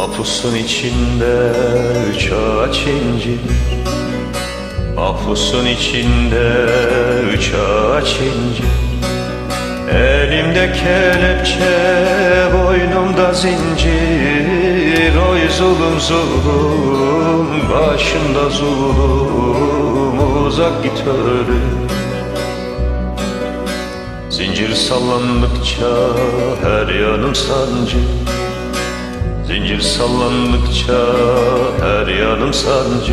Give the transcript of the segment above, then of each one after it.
Mahpusun içinde üç ağaç incir Mahpusun içinde üç ağaç incir Elimde kelepçe, boynumda zincir. Oy zulüm zulüm, başımda zulüm. Uzak git ölüm Zincir sallandıkça her yanım sancı Zincir sallandıkça her yanım sancı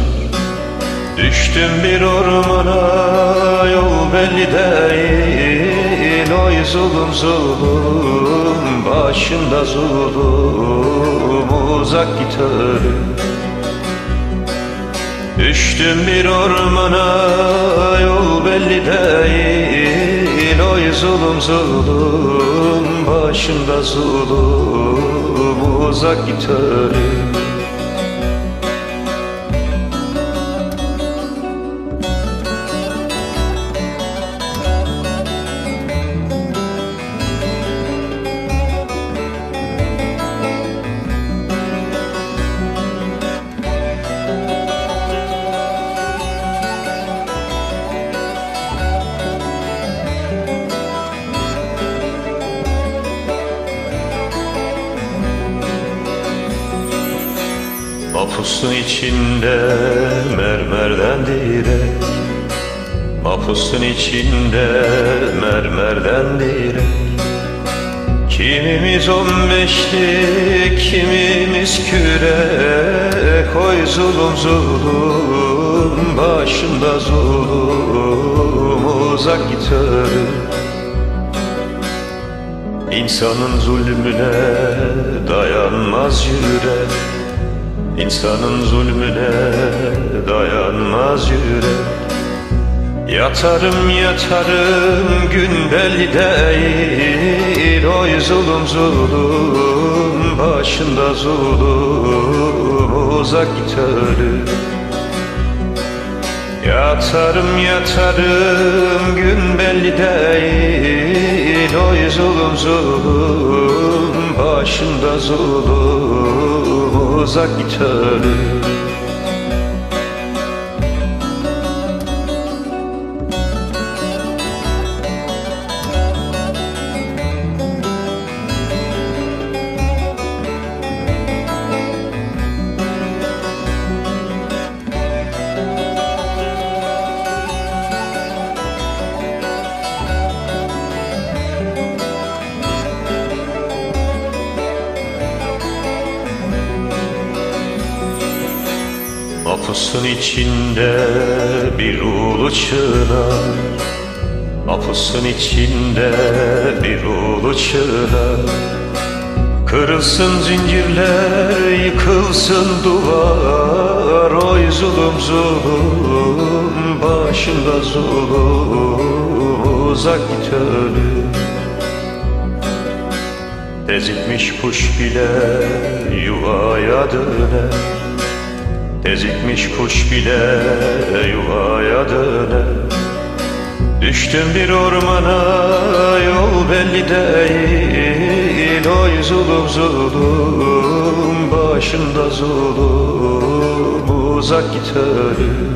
Düştüm bir ormana yol belli değil. Oy zulüm zulüm başımda zulüm Uzak git ölüm. Düştüm bir ormana yol belli değil. Oy zulüm zulüm başımda zulüm Uzak git Mapusun içinde mermerden direk Mapusun içinde mermerden direk Kimimiz on beşlik, kimimiz kürek Oy zulüm zulüm, başımda zulüm Uzak git ölüm İnsanın zulmüne dayanmaz yürek İnsanın zulmüne dayanmaz yürek. Yatarım yatarım gün belli değil. Oy zulüm zulüm başında zulüm Uzak git ölüm Yatarım yatarım gün belli değil. Oy zulüm zulüm başında zulüm Uzak git Mapusun içinde bir ulu çınar Mapusun içinde bir ulu çınar Kırılsın zincirler, yıkılsın duvar. Oy zulüm zulüm, başında zulüm. Uzak git ölüm. Ezilmiş kuş bile yuvaya döner Ezikmiş kuş bile yuvaya döner. Düştüm bir ormana yol belli değil. Oy zulüm zulüm başımda zulüm. Uzak git ölüm